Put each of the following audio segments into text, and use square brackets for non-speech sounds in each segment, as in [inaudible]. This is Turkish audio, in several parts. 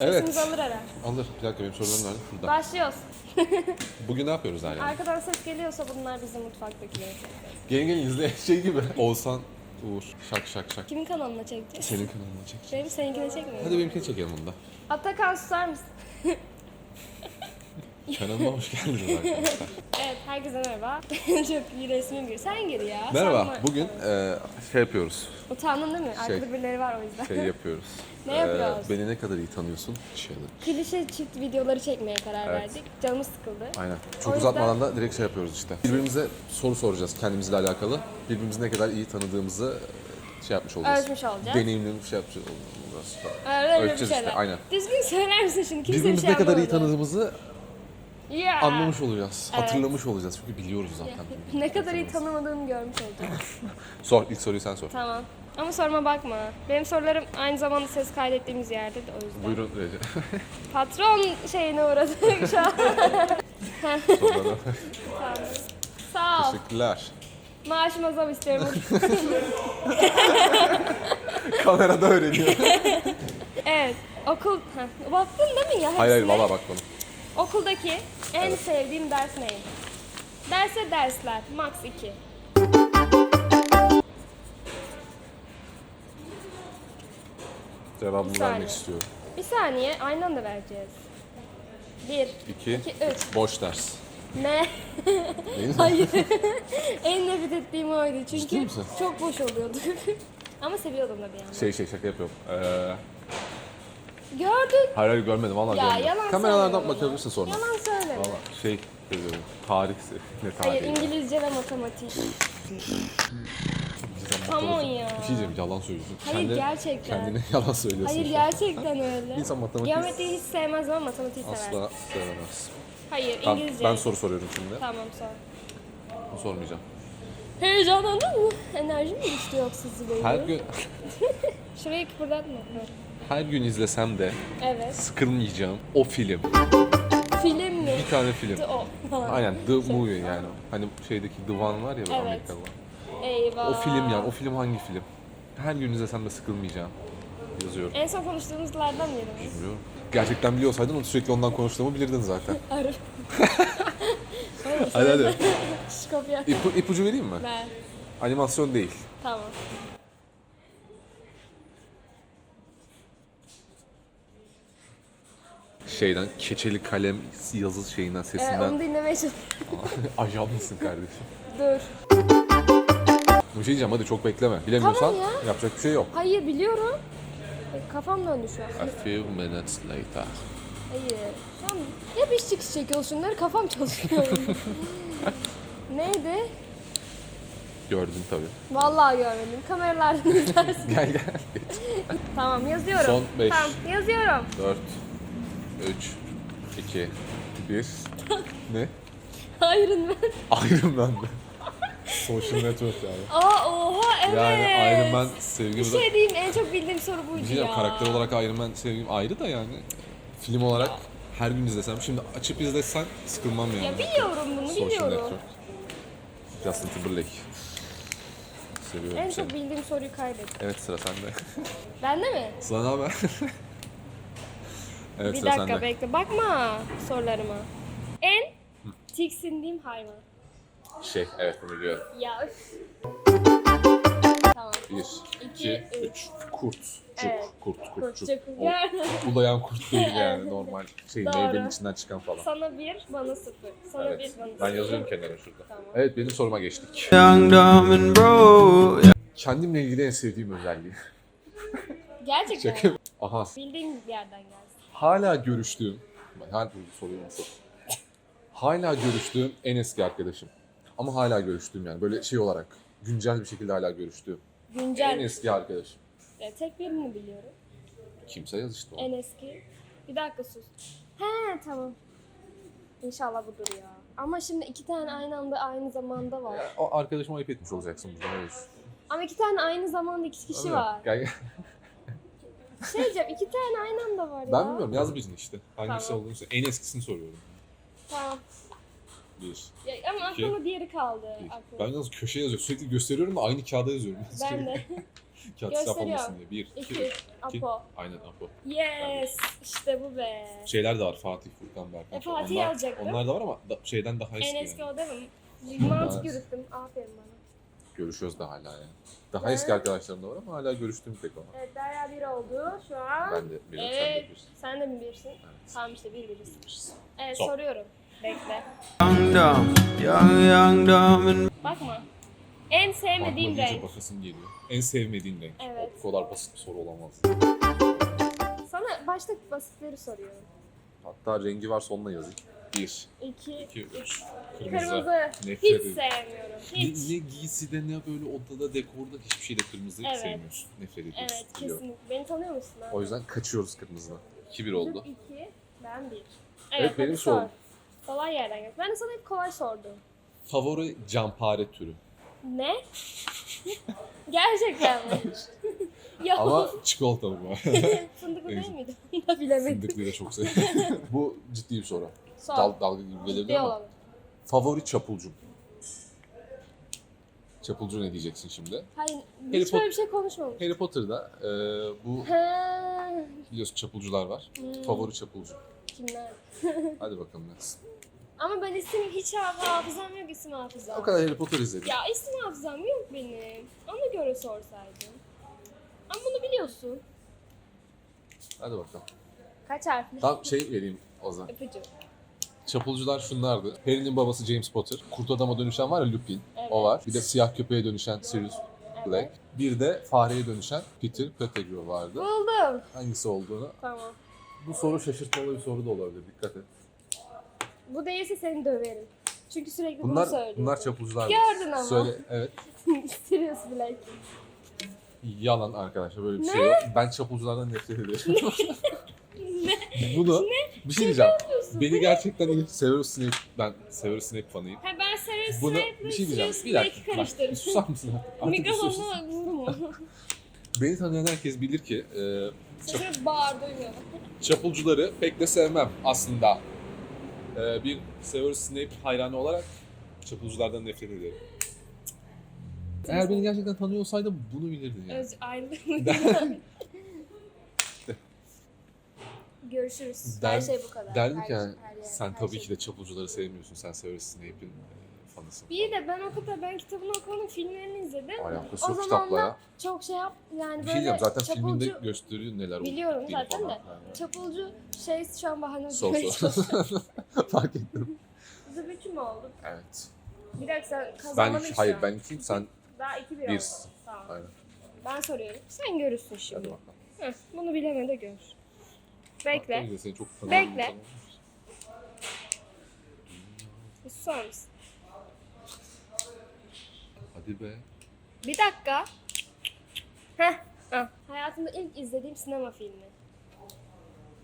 Evet. Sesimiz alır herhalde. Alır. Bir dakika benim sorularım nerede? Burada. Başlıyoruz. [laughs] Bugün ne yapıyoruz Derya? Arkadan ses geliyorsa bunlar bizim mutfaktakiler. Gelin gelin izle [laughs] şey gibi. Oğuzhan, Uğur, şak şak şak. Kimin kanalına çekeceğiz? Senin kanalına çek. Benim seninkine çekmiyor. Hadi benimkini çekelim bunda. Atakan susar mısın? [laughs] Kanalıma hoş geldiniz [laughs] arkadaşlar. Evet, herkese merhaba. [laughs] Çok iyi resmim gir. Sen gir ya. Merhaba. Sen Bugün e, şey yapıyoruz. Utandın değil mi? Arkada Şey. birileri var o yüzden. Şey [laughs] yapıyoruz. Ne yapıyoruz? beni ne kadar iyi tanıyorsun? Challenge. Klişe çift videoları çekmeye karar Evet. verdik. Canımız sıkıldı. Aynen. O Çok yüzden- uzatmadan da direkt şey yapıyoruz işte. Birbirimize soru soracağız kendimizle alakalı. Birbirimizi ne kadar iyi tanıdığımızı e, şey yapmış olacağız. Ölçmüş olacağız. Deneyimlemiş şey yapmış olacağız. Öyle bir Ölçeceğiz işte, şeyler. aynen. Düzgün söyler misin şimdi? Kimse Birbirimizi bir şey ne kadar iyi tanıdığımızı Ya. anlamış olacağız. Evet. Hatırlamış olacağız çünkü biliyoruz zaten. [laughs] ne kadar iyi tanımadığını görmüş olacağız. [laughs] Sor, ilk soruyu sen sor. tamam. Ama sorma bakma. Benim sorularım aynı zamanda ses kaydettiğimiz yerde de o yüzden. Buyurun Recep. [laughs] Patron şeyine uğradık şu an. Tamam. Sağ ol. Teşekkürler. Maaşıma zam istiyorum. Kamerada öğreniyor. evet. Okul... Heh, Baktın değil mi ya hayır hayır valla bak bana. Okuldaki en sevdiğim ders neydi? Derse dersler. Max 2. Cevabımı Bir vermek istiyorum. Bir saniye aynı anda vereceğiz. 1, İki. 2, 3. Boş ders. Ne? Değil mi? Hayır. [laughs] en nefret ettiğim oydu çünkü misin? çok boş oluyordu. [laughs] Ama seviyordum da bir yandan. Şey şey şaka yapıyorum. Ee, Gördün. hayır hayır görmedim valla Ya görmedim. yalan Kameralardan söyleme. bakabilirsin sonra. Yalan söyleme. Şey diyorum. Tarih ne Hayır tarihi? İngilizce ve matematik. Come on ya. Bir şey diyeceğim yalan söylüyorsun. Hayır, gerçekten. Kendine [laughs] yalan söylüyorsun. Hayır şu an. gerçekten öyle. İnsan matematik Geometriyi hiç sevmez ama matematiği sever. asla sevemez. Hayır Tamam, İngilizce. ben soru soruyorum şimdi. Tamam sor. Sormayacağım. Heyecanlandın mı? Enerji mi düştü yoksa Züleyha? Her gün [laughs] Şurayı kıpırdatma. Hı. her gün izlesem de Evet. sıkılmayacağım o film. Mi? Bir tane film. O. falan. Aynen The Movie yani. Hani şeydeki The One var ya Evet. Amerikalı. Eyvah. O film yani. O film hangi film? Her gün izlesem de sıkılmayacağım. Yazıyorum. En son konuştuğumuzlardan biri. Bilmiyorum. Gerçekten biliyorsaydın onu sürekli ondan konuştuğumu bilirdin zaten. [laughs] Arı. hadi hadi. [laughs] Şş, kopya. İpu, ipucu vereyim mi? Ver. Animasyon değil. Tamam. Şeyden keçeli kalem yazı şeyinden Ee, sesinden. onu dinlemeye. Ajan mısın kardeşim? Dur. Bir şey diyeceğim hadi çok bekleme. Bilemiyorsan Tamam yapacak bir şey yok. Hayır biliyorum. E, Kafam döndü şu an. A few minutes later. Hayır. An hep iş çıkış çekiyoruz şunları kafam çalışıyor. [laughs] Neydi? Gördün tabii. Vallahi görmedim. Kameralardan [laughs] izlersin. Gel gel. tamam yazıyorum. Son beş. Tamam yazıyorum. 4 3 2 1 Ne? Iron Man. Iron Man mi? Social Network yani. Aa oha evet. Yani Iron Man Bir sevgim de... şey diyeyim en çok bildiğim soru Bir buydu şey diyeceğim, ya. karakter olarak Iron Man sevgim ayrı da yani. Film olarak her gün izlesem, şimdi açıp izlesen sıkılmam yani. Ya biliyorum bunu Social biliyorum. Network. Justin Timberlake. Seviyorum En seni. çok bildiğim soruyu kaybettim. Evet sıra sende. Bende mi? Sıra ne haber? [laughs] evet bir sıra dakika sende. bekle. Bakma sorularıma. En tiksindiğim hayvan. Şey, evet bunu biliyorum. Ya üf. Tamam. 1, İki, 2, 3. Kurt. Cuk. Evet. Kurt, kurt, Kurt, cuk. cuk. O ulayan kurt değil [laughs] yani normal şey Doğru. meyvenin içinden çıkan falan. Sana bir, bana sıfır. Sana Evet. bir, bana sıfır. Ben yazıyorum kenara şurada. Tamam. Evet benim soruma geçtik. Young, dumb, and broke. Kendimle ilgili en sevdiğim özelliği. Gerçekten. [laughs] Şaka. Aha. Bildiğin bir yerden gelsin. Hala görüştüğüm, hala soruyu nasıl? Hala görüştüğüm en eski arkadaşım. Ama hala görüştüğüm yani böyle şey olarak güncel bir şekilde hala görüştüğüm en Güncel. eski arkadaşım. Ya, tek birini biliyorum. Kimse yaz işte o. En eski. Bir dakika sus. He tamam. İnşallah budur ya. Ama şimdi iki tane aynı anda aynı zamanda var. O arkadaşıma ayıp etmiş olacaksın burada? Ama iki tane aynı zamanda iki kişi var. Şey diyeceğim iki tane aynı anda var ya. Ben bilmiyorum yaz birini işte. Hangisi Tamam. olduğunu. En eskisini soruyorum. Tamam. Bir. Ya, ama İki. aklımda diğeri kaldı. bir. aklımda. Ben yalnız köşeye yazıyorum. Sürekli gösteriyorum da aynı kağıda yazıyorum. [laughs] Ben de. [laughs] Kağıt israf olmasın diye. Bir, iki, İki. üç. Apo. Aynen Apo. Yes. İşte bu be. Şeyler de var Fatih, Furkan, Berkan. E, falan. Fatih onlar, yazacaktım. Onlar da var ama da- şeyden daha eski En eski yani. o değil mi? Mantık Evet. yürüttüm. Aferin bana. Görüşüyoruz da hala yani. Daha Ben- eski arkadaşlarım da var ama hala görüştüğüm tek ama. Evet Derya bir oldu şu an. Ben de birim, sen de Evet. bir. Sen de mi birsin? Evet. Tamam işte bir biriz. Birimiz. Evet Son. soruyorum. Bekle. Young, dumb, young, young, dumb, and Bakma. En sevmediğim renk. bakasım geliyor. En sevmediğin renk. Evet. O kadar basit bir soru olamaz. Sana başta basitleri soruyorum. Hatta rengi var sonuna yazayım. Bir, İki, iki, üç. Kırmızı. Kırmızı. Nefret Hiç ediyorum. sevmiyorum. Ne, Hiç. ne giyside ne böyle odada dekorda hiçbir şeyde kırmızıyı Evet. sevmiyorsun. Nefret ediyorsun. Evet biliyorum. kesinlikle. Beni tanıyor musun abi? O yüzden kaçıyoruz kırmızıdan. 2-1 oldu. İki, ben bir. Evet, Evet, benim hadi sor. sorum. Kolay yerden gel. Ben de sana hep kolay sordum. Favori campare türü. Ne? Gerçekten mi? [laughs] ya Ama çikolatalı bu. [laughs] fındıklı değil miydi? [laughs] Bilemedim. Fındıklıyı da çok seviyorum. bu ciddi bir soru. Sor. Dal, dalga gibi gelebilir Ciddi ama. olalım. Favori çapulcum. Çapulcu ne diyeceksin şimdi? Hayır, Harry hiç böyle Pot- bir şey konuşmamış. Harry Potter'da e, bu Ha, biliyorsun çapulcular var. Hmm. Favori çapulcu. kimler? [laughs] Hadi bakalım Nets. Ama ben isim hiç haf- hafızam yok isim hafızam. O kadar Harry Potter izledim. Ya isim hafızam yok benim. Ona göre sorsaydın. Ama bunu biliyorsun. Hadi bakalım. Kaç harfli? Tam şey vereyim o zaman. Öpücük. Çapulcular şunlardı. Harry'nin babası James Potter. Kurt adama dönüşen var ya Lupin. Evet. O var. Bir de siyah köpeğe dönüşen Sirius Black. Bir de fareye dönüşen Peter Pettigrew vardı. Buldum. Hangisi olduğunu. Tamam. Bu soru şaşırtmalı bir soru da olabilir. Dikkat et. Bu değilse seni döverim. Çünkü sürekli bunu Bunlar söylüyorsun. bunlar çapulcular. Gördün ama. Söyle evet. [laughs] Sirius Black. Yalan arkadaşlar böyle bir Ne? şey yok. Ben çapulculardan nefret ediyorum. [laughs] [laughs] Bunu bir şey diyeceğim. Beni gerçekten iyi Severus Snape ben Severus Snape fanıyım. Ha ben Sirius Bunu Snape'le bir şey diyeceğim. Bir dakika. Bak, karıştırdım. susar mısın artık? Artık bir sus. Mikrofonu vurma. [laughs] Beni tanıyan herkes bilir ki e, bağır duymuyor. çapulcuları pek de sevmem aslında. E, bir Severus Snape hayranı olarak çapulculardan nefret ederim. Eğer beni gerçekten tanıyor olsaydı bunu bilirdin yani. Öz [laughs] ayrılık Görüşürüz. Der- her şey bu kadar. Derdik Her- yani her yer- sen her tabii şey- ki de çapulcuları sevmiyorsun. Sen Severus Snape'in e, fanısın. Bir de ben o kadar ben kitabını okumadım, filmlerini izledim. Alakası O yok kitapla ya. Çok şey yap yani Bir böyle şey zaten çapulcu, filminde gösteriyor neler Biliyorum zaten falan. de. çapulcu şey şu an bahane sol. çalışıyorum. [laughs] Fark ettim. Zıbıcı mı oldu? Evet. Bir dakika sen Ben kazanmadın iki, şu hayır an. ben ikiyim sen Daha 2-1 bir. oldu. Tamam. Aynen. Ben soruyorum. Sen görürsün Hadi şimdi. bakalım. Heh, bunu bileme de gör. Bekle. Tabii de seni çok tanıyorum. Bekle. Susar mısın? Hadi be. Bir dakika. Heh. ah. Hayatımda ilk izlediğim sinema filmi.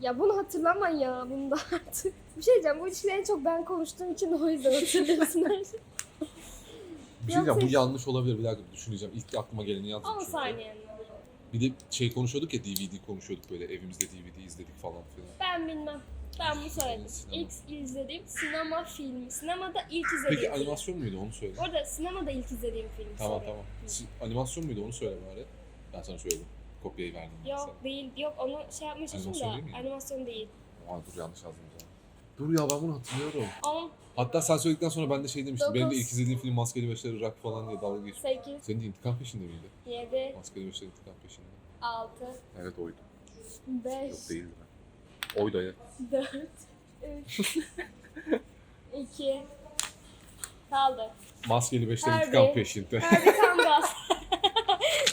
Ya bunu hatırlama ya bunu da artık. Bir şey diyeceğim bu ilişkide en çok ben konuştuğum için o yüzden hatırlıyorsun her [laughs] şeyi. Bir şey diyeceğim bu yanlış olabilir bir dakika düşüneceğim. İlk aklıma geleni yazdım 10 çünkü. saniyen. Bir de şey konuşuyorduk ya DVD konuşuyorduk böyle evimizde DVD izledik falan filan. Ben bilmem. Ben bunu söyledim. Sinema. İlk izlediğim sinema filmi. Sinemada ilk izlediğim Peki film. animasyon muydu onu söyle. Orada sinemada ilk izlediğim film. Tamam soruyor. tamam. Si- Animasyon muydu onu söyle bari. Ben sana söyledim. Kopyayı verdim. Yok değil. Yok onu şey yapmışım da. Animasyon değil. sana. Aa, dur yanlış yazdım o zaman. Dur ya ben bunu hatırlıyorum. 10, Hatta sen söyledikten sonra ben de şey demiştim. Benim de Dokuz. ilk izlediğim film Maskeli Beşler Irak falan diye dalga geçtim. 8, Senin de intikam peşinde miydi? 7, Maskeli Beşler intikam peşinde. 6, Evet oydu. 5, Yok değildi ben. Oydu evet. 4, 3, 2, kaldı. Maskeli Beşler Harbi. intikam peşinde. Herbie tam [laughs] gaz.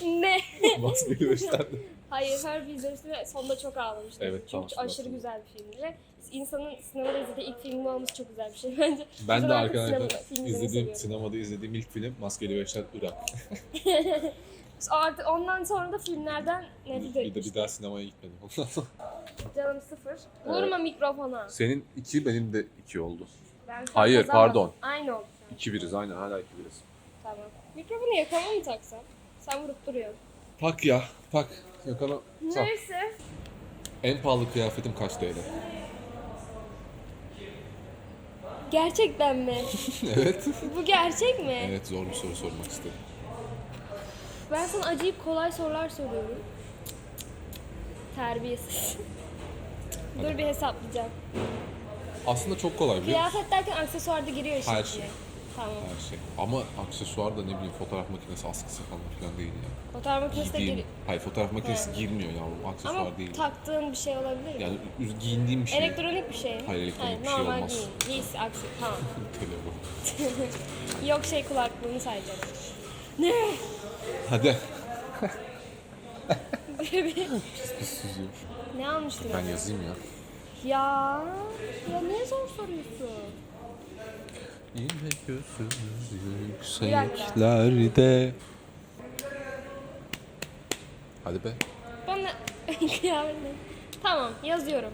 ne? Maskeli Beşler. Hayır Herbie izlemiştim ve sonunda çok ağlamıştım. Evet, Çünkü tamam, aşırı hatırladım. güzel bir filmdi insanın sinemada izlediği ilk filmi olması çok güzel bir şey bence. Ben de arkadaşlar izlediğim, seviyorum. sinemada izlediğim ilk film Maskeli Beşler Irak. [laughs] Artık ondan sonra da filmlerden nefret Bir de bir etmiştim. daha sinemaya gitmedim. [laughs] Canım sıfır. Vurma mikrofona. Senin iki benim de iki oldu. Ben Hayır, kazanmadım. pardon. Aynı oldu an. İki biriz aynen hala iki biriz. Tamam. Mikrofonu yakama mı taksam? Sen vurup duruyorsun. Tak ya tak. Yakala. Tak. Neyse. En pahalı kıyafetim kaç TL? Gerçekten mi? [laughs] evet. Bu gerçek mi? Evet zor bir soru sormak istedim. Ben sana acayip kolay sorular soruyorum. Terbiyesiz. Dur bir hesaplayacağım. Aslında çok kolay biliyor musun? Kıyafet derken aksesuar da giriyor işin Her şey. Tamam. Her şey. Ama aksesuar da ne bileyim fotoğraf makinesi askısı falan filan değil ya. Fotoğraf makinesi de Giydiğim, giriyor. hayır fotoğraf makinesi girmiyor yavrum. Aksesuar Ama değil. taktığın bir şey olabilir mi? Yani üz- giyindiğim bir şey. Elektronik bir şey mi? Hayır, elektronik bir şey normal olmaz. değil. Giysi, aksi. Tamam. [laughs] Telefon. [laughs] Yok şey kulaklığını sayacağım. Hadi. Bir- Pis süzüyor. ne almıştın? Ben yazayım ya. Ya, ya niye zor soruyorsun? Yine gözümüz yükseklerde. Hadi be. Bana [laughs] kıyafet ne? Tamam, yazıyorum.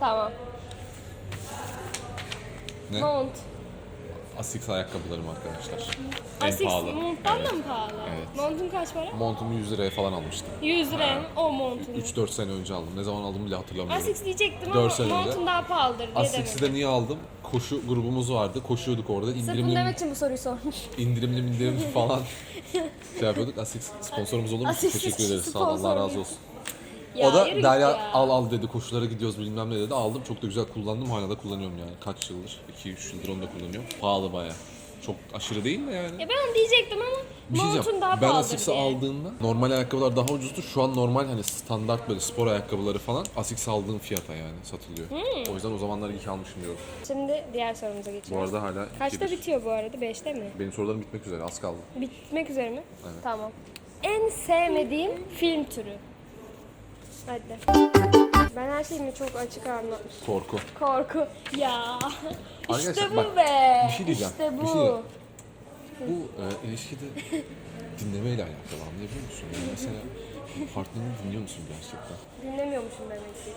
Tamam. Ne? Mont. Asics ayakkabılarım arkadaşlar. En Asics pahalı. monttan Evet. da mı pahalı? Evet. Montun kaç para? Montumu 100 liraya falan almıştım. 100 lira mı? o montun. 3-4 sene önce aldım. Ne zaman aldım bile hatırlamıyorum. Asics diyecektim Dört ama sene önce. montun daha pahalıdır diye Asics'i demedim. de niye aldım? Koşu grubumuz vardı. Koşuyorduk orada. Sırf bunu İndirimli, demek için bu soruyu sormuş. [laughs] indirimli indirimli [laughs] falan şey yapıyorduk. Asics sponsorumuz olur musun? Asics Teşekkür ederiz. Sağ ol. Allah razı olsun. Ya, o da yürü git Derya ya. al al dedi koşulara gidiyoruz bilmem ne dedi. Aldım çok da güzel kullandım. Hala da kullanıyorum yani. Kaç yıldır? 2-3 yıldır onu da kullanıyorum. Pahalı baya. Çok aşırı değil de yani. Ya ben onu diyecektim ama Bir şey montun diyeceğim. daha Ben pahalıdır Asics'i diye. aldığımda normal ayakkabılar daha ucuzdu. Şu an normal hani standart böyle spor ayakkabıları falan Asics aldığım fiyata yani satılıyor. Hmm. O yüzden o zamanlar iyi ki almışım diyorum. Şimdi diğer sorumuza Bu geçiyoruz. arada hala Kaçta 2-1. bitiyor bu arada? 5'te mi? Benim sorularım bitmek üzere az kaldı. Bitmek üzere mi? Tamam. En sevmediğim film türü. Hadi. Ben her şeyimi çok açık anlatmış. Korku. Korku. Ya. işte bu bak, be. bir şey diyeceğim, İşte bu. bir şey diyeceğim. Bu e, ilişkide dinlemeyle alakalı anlayabiliyor musun? Yani mesela partnerini dinliyor musun gerçekten? Dinlemiyormuşum demek ki.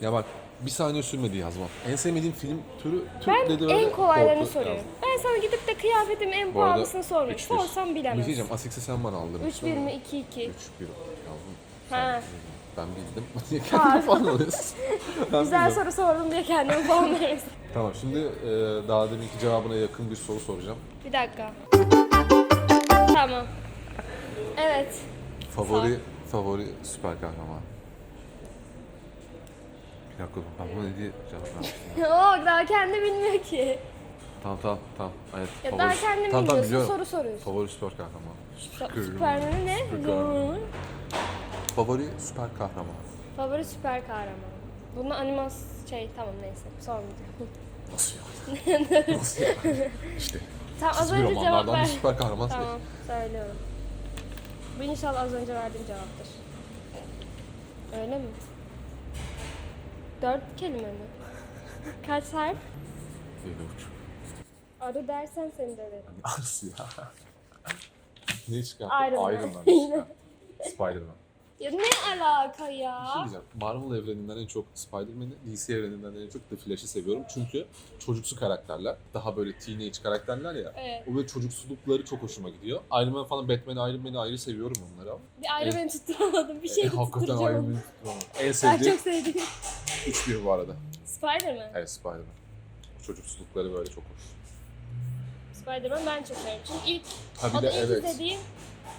Ya bak bir saniye sürmedi yazmam. En sevmediğim film türü Türk Ben dedi en kolaylarını soruyorum. yazdım. Ben sana gidip de kıyafetimin en pahalısını sormuyorum. 3-1. Sorsam Bir şey bilemez. diyeceğim Asics'i sen bana aldın. 3-1 mi 2-2? 3-1 yavrum. Ha. Ben bildim. [laughs] Niye kendini falan alıyorsun? [laughs] Ben Güzel bildim. soru sordum diye kendime puan. [laughs] Tamam şimdi e, daha deminki cevabına yakın bir soru soracağım. Bir dakika. Tamam. Evet. Favori favori süper kahraman. Bir dakika ben buna ne diye cevap vermiştim? ya? o daha kendi bilmiyor ki. tamam tamam tamam. Evet, Ya daha tamam, bilmiyorsun biliyorum. soru soruyorsun. Favori süper kahraman. Süper- Süpermen'i ne? Süper kahraman. Favori süper kahraman. Favori süper kahraman. Bunun animas şey tamam neyse sormayacağım. Nasıl yani? [laughs] Nasıl yani? İşte Tamam az önce cevap ver. süper kahraman. Tamam söylüyorum. Bu inşallah az önce verdiğim cevaptır. Öyle mi? Dört kelime mi? [laughs] Kaç harf? Yedi buçuk. Arı dersen seni döverim. Nasıl ya? [laughs] ne çıkarttın? Iron Man. Iron Man. Spider-Man. Ya ne alaka Bir şey ya? diyeceğim. Marvel evreninden en çok Spider-Man'i, DC evreninden en çok The Flash'ı seviyorum. Çünkü çocuksu karakterler. Daha böyle teenage karakterler ya. Evet. O böyle çocuksulukları çok hoşuma gidiyor. Iron Man falan, Batman, Iron Man'i ayrı seviyorum onları ama. Bir ayrı beni tutturamadım. Bir şey E, hakikaten Iron. Man'i tutturamam. En Ben sevdiğim çok sevdiğim. 3-1 bu arada. Spider-Man. Evet Spider-Man. Çocuksulukları böyle çok hoş. Spider-Man ben çok seviyorum. Çünkü ilk, Ha o da de ilk evet. izlediğim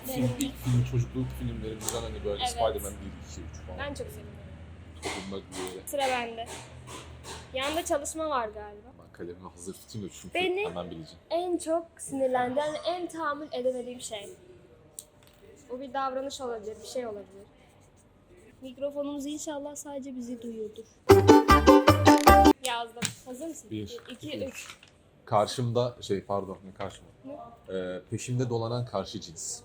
Film, ilk film çocukluk filmlerimizden hani böyle Evet. Spider-Man 1, 2, 3 falan. Ben çok seviyorum. Toplumda böyle. Sıra bende. Yanında çalışma var galiba. Ben kalemimi hazır tutayım da çünkü Beni- hemen bileceğim. En çok sinirlendiren, en tahammül edemediğim şey. Bu bir davranış olabilir, bir şey olabilir. Mikrofonumuz inşallah sadece bizi duyuyordur. Yazdım. Hazır mısın? Bir, 2, iki, 3. Karşımda şey pardon ne karşıma? Ee, peşimde dolanan karşı cins.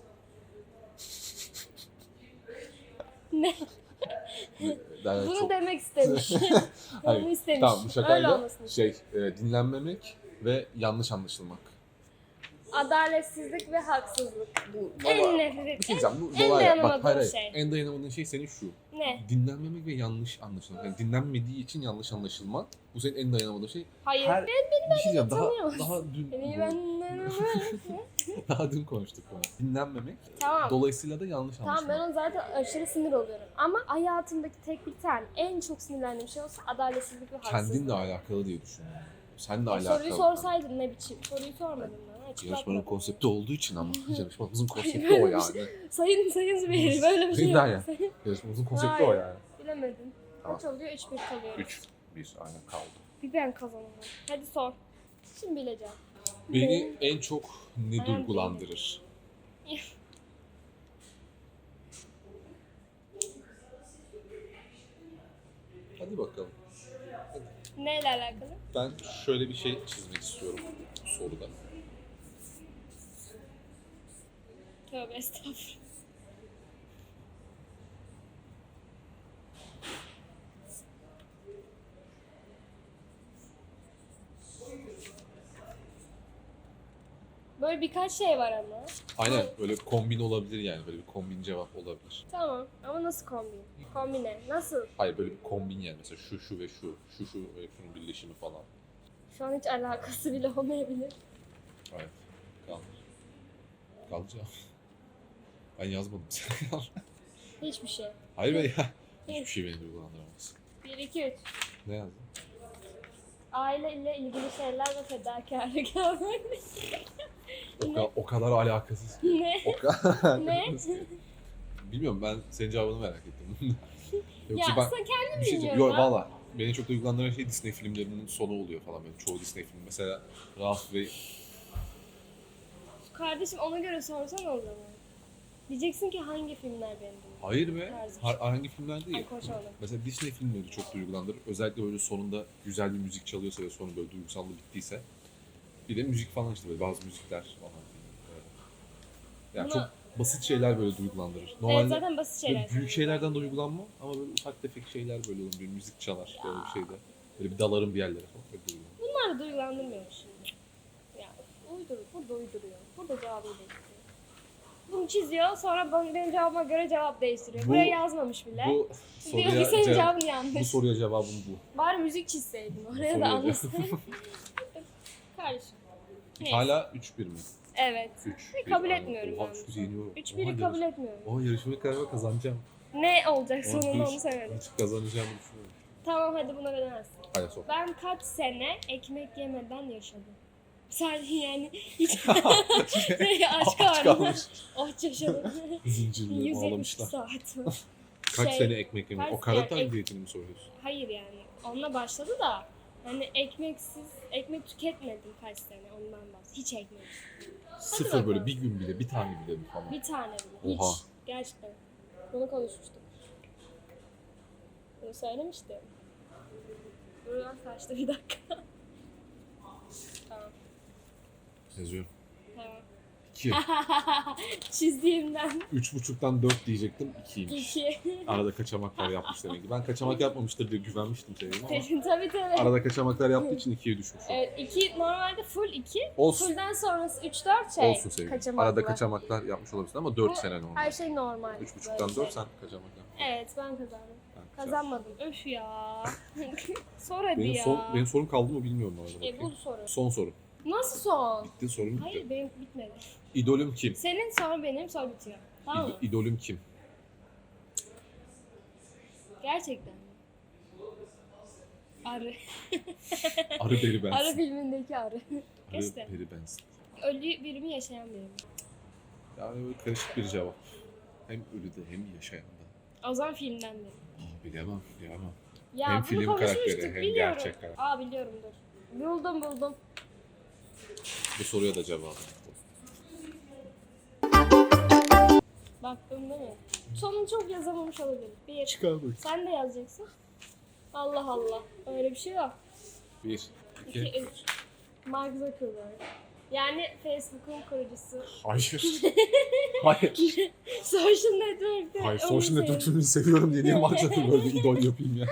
Ne? [laughs] Yani Bunu çok- demek istemiş. [laughs] Hayır, Bunu istemiş. Tamam bu Öyle şakayla şey e, dinlenmemek ve yanlış anlaşılmak. Adaletsizlik ve haksızlık. Bu En valla- nefret bir şey diyeceğim bu en kolay ya. Bak dayanamadığım hayır, hayır. şey. En dayanamadığın şey senin şu. Ne? Dinlenmemek ve yanlış anlaşılmak. Yani dinlenmediği için yanlış anlaşılmak. Bu senin en dayanamadığın şey. Hayır. Her- Ben beni Bir şey diyeceğim daha, daha dün Beni benden [laughs] daha dün konuştuk bunu. Dinlenmemek Tamam. dolayısıyla da yanlış Tamam anlaşılmak. ben ona zaten aşırı sinir oluyorum. Ama hayatımdaki tek bir tane en çok sinirlendiğim şey olsa adaletsizlik ve haksızlık. Kendinle alakalı diye düşünüyorum. Seninle E, alakalı. Soruyu sorsaydın ne biçim? Soruyu sormadın bana. Hiç Yarışmanın konsepti olduğu için ama. Yarışmamızın konsepti o yani. Sayın Sayın Zübeyir böyle bir şey yok. Derya. Yarışmamızın konsepti Hayır. o yani. Bilemedin. Tamam. Kaç oluyor? 3-1 kalıyoruz. 3 1 aynen kaldı. Bir ben kazanamam. Hadi sor. Şimdi bileceğim. Beni en çok ne duygulandırır? Hadi bakalım. Neyle alakalı? Ben şöyle bir şey çizmek istiyorum soruda. Tövbe estağfurullah. Böyle birkaç şey var ama. Aynen böyle kombin olabilir yani böyle bir kombin cevap olabilir. Tamam ama nasıl kombin? Kombine. Nasıl? Hayır böyle bir kombin yani mesela şu şu ve şu, şu şu ve şunun birleşimi falan. Şu an hiç alakası bile olmayabilir. Evet. Kaldı. Kaldı cevap. Ben yazmadım [laughs] sen. Hiçbir şey. Hayır be ya. Hiçbir şey beni duygulandıramaz. 1, 2, 3. Ne yazdın? Aile ile ilgili şeyler ve fedakarlık yapmak. O, ka- o kadar alakasız. ne? O kadar [laughs] Ne? alakasız ki. Bilmiyorum ben senin cevabını merak ettim. [laughs] Ya Yoksa ben sen kendin bir şey bilmiyorum Yok ha. valla. Beni çok duygulandıran şey Disney filmlerinin sonu oluyor falan benim. Çoğu Disney filmi. Mesela Ralph ve Kardeşim ona göre sorsan o zaman. Diyeceksin ki hangi filmler beni duygulandırıyor? Hayır be. Tarzı. Ha- hangi filmler değil. Ay koş oğlum. Mesela Disney filmleri çok duygulandırır. Özellikle böyle sonunda güzel bir müzik çalıyorsa ve sonu böyle duygusallı bittiyse. Bir de müzik falan işte böyle bazı müzikler falan. Yani çok basit şeyler böyle duygulandırır. Evet Normalde zaten basit böyle şeyler. büyük şeylerden duygulanma ama böyle ufak tefek şeyler böyle olur. Bir müzik çalar böyle bir şeyde. Böyle bir dalarım bir yerlere falan. Böyle duygulanır. Bunlar da duygulandırmıyor şimdi. Ya uyduruyor, burada uyduruyor. Burada cevabı değiştiriyor. Bunu çiziyor sonra bana- benim cevabıma göre cevap değiştiriyor. Bu- Buraya yazmamış bile. Bu Diyor ki soruya, senin cevap, cevabın bu yanlış. soruya cevabım bu. Bari müzik çizseydin oraya soruya da cevap- [laughs] anlasaydın. Neyse. Hala 3-1 mi? Evet. 3 kabul etmiyorum Oha, ben yeniyorum. 3-1'i Oha, kabul yarış- etmiyorum. Oha yarışmayı galiba kazanacağım. Ne olacak Oha, sonunda onu söyledim. Hiç kazanacağımı düşünüyorum. Tamam hadi buna bilemezsin. Hayır sor. Ben kaç sene ekmek yemeden yaşadım. Sadece yani hiç [laughs] aç karnına kalmış. aç yaşadım. Zincirle [laughs] 170 bağlamışlar. saat. [laughs] Kaç Şey, sene ekmek kaç- O karatay yani ek- diyetini mi soruyorsun? Hayır yani onunla başladı da hani ekmeksiz ekmek tüketmedim kaç sene ondan bahsediyorum. Hiç ekmek. Sıfır böyle bir gün bile, bir tane bile mi falan? Bir tane bile. Hiç. Oha. Gerçekten. Bunu konuşmuştuk. Bunu söylemiştim. Buradan kaçtı bir dakika. [laughs] tamam. Yazıyorum. Tamam. 2. [laughs] Çizdiğimden Üç buçuktan 4 diyecektim. 2'ymiş. iki. [laughs] Arada kaçamaklar yapmış demek ki. Ben kaçamak yapmamıştır diye güvenmiştim senin ama. tabii tabii. Arada kaçamaklar yaptığı için 2'ye düşmüş. Evet, iki, normalde full 2. Olsun. Full'den sonrası 3-4 şey. Olsun sevgilim. kaçamak Arada kaçamaklar yapmış olabilirsin ama 4 Bu sene normal. Her şey normal. 3.5'tan böyle 4 şey. sen kaçamak yap. Evet ben kazandım. Ben. Kazanmadım. Öf ya. [laughs] Sor hadi Benim, ya. son, benim sorum kaldı mı bilmiyorum bu arada. E, bakayım. bu soru. Son soru. Nasıl son? Bitti sorum bitti. Hayır benim bitmedi. İdolüm kim? Senin sor benim sor bitiyor. Tamam mı? İdo- İdolüm kim? Gerçekten mi? Arı. Arı beri [laughs] bensin. Arı filmindeki arı. Beri bensin. Ölü biri mi yaşayan biri mi? Yani böyle karışık bir cevap. Hem ölüde hem yaşayan da. O zaman filmden biri. Aa, bilemem, bilemem. Ya Hem bunu film konuşmuştuk, karakteri, hem biliyorum. gerçek karakter. Aa biliyorum dur. Buldum buldum. Bu soruya da cevabım. Baktın değil mi? Sonunu çok yazamamış olabilir. Bir. Çıkar bak. Sen de yazacaksın. Allah Allah. Öyle bir şey yok. Bir, İki, iki. üç. Mark Zuckerberg. Yani Facebook'un kurucusu. Hayır. [laughs] Hayır. Social Network'te. Hayır, onu Social Network sev- filmini seviyorum diye niye Mark [laughs] Zuckerberg'e idol yapayım ya?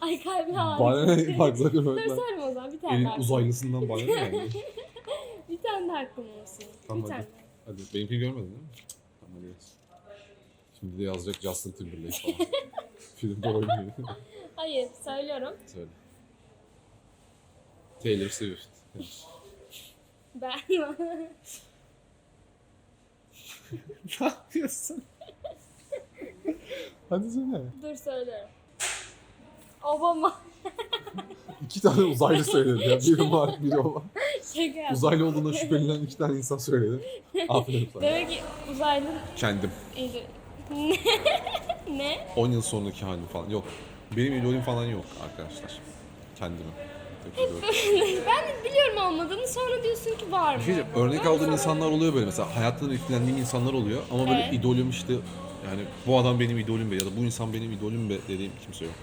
Ay kalbi Bana ne Mark Dur Zuckerberg'den? söyleme o zaman bir tane Elin daha. uzaylısından bana ne yani? [laughs] Tane daha olsun. Tamam, bir hadi. tane. Hadi benimkini görmedin değil mi? Tamam hadi yaz. Şimdi de yazacak Justin Timberlake falan. [laughs] Filmde oynuyor. Hayır söylüyorum. Söyle. Taylor Swift. Ben [laughs] ne yapıyorsun? [laughs] Hadi söyle. dur söylüyorum. Obama. İki tane uzaylı söyledi ya. Biri Mark, biri Obama. Şaka. Uzaylı olduğuna şüphelenen iki tane insan söyledi. Aferin sana. Demek ki uzaylı Kendim. Ne? ne? 10 yıl sonraki halim falan. Yok. Benim idolüm falan yok arkadaşlar. Kendimi. Ben de biliyorum olmadığını sonra diyorsun ki var mı? Bir şey diyeceğim, örnek aldığım insanlar oluyor böyle mesela hayatlarında etkilendiğim insanlar oluyor ama böyle Evet. idolüm işte yani bu adam benim idolüm be ya da bu insan benim idolüm be dediğim kimse yok.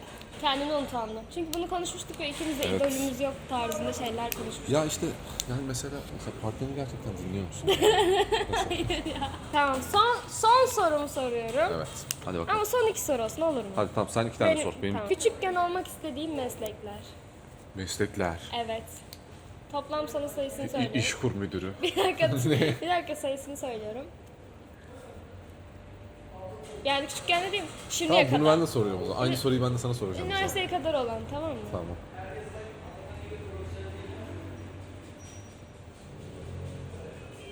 Kendini unutanlı. Çünkü bunu konuşmuştuk ve ikimiz de Evet. idolümüz yok tarzında şeyler konuşmuştuk. Ya işte yani mesela, mesela partnerini gerçekten dinliyor musun? [laughs] Tamam son son sorumu soruyorum. evet. Hadi bakalım. Ama son iki soru olsun olur mu? Hadi tamam sen iki tane Benim- sor. Benim tamam. Küçükken olmak istediğim meslekler. meslekler. Evet. Toplam sana sayısını İ- söyleyeyim. İş kur müdürü. Bir dakika, [laughs] bir dakika sayısını söylüyorum. Yani küçükken dediğim şimdiye tamam bunu kadar. ben de soruyorum o zaman. Aynı soruyu ben de sana soracağım. o zaman. Üniversiteye kadar olan tamam mı? Tamam.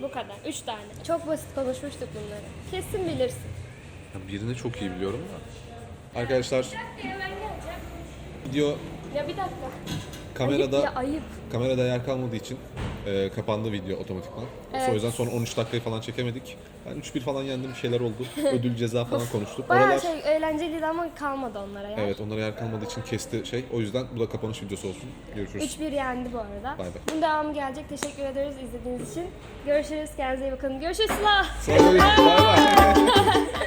Bu kadar. Üç tane. Çok basit konuşmuştuk bunları. Kesin bilirsin. Ya Birini çok iyi biliyorum da. Arkadaşlar video Ya bir dakika. kamerada Ayıp ya ayıp. kamerada yer kalmadığı için e, kapandı video otomatikman. Evet. O yüzden son 13 dakikayı falan çekemedik. Ben 3-1 falan yendim, bir şeyler oldu. [laughs] Ödül ceza falan konuştuk. Bayağı Oralar şey eğlenceliydi ama kalmadı onlara ya. Evet onlara yer kalmadığı için kesti şey. O yüzden bu da kapanış videosu olsun. Görüşürüz. 3-1 yendi bu arada. Bay bay. Bunun devamı gelecek. Teşekkür ederiz izlediğiniz için. Görüşürüz. Kendinize iyi bakın. Görüşürüz Sıla. Sonra görüşürüz. Bay bay. [laughs]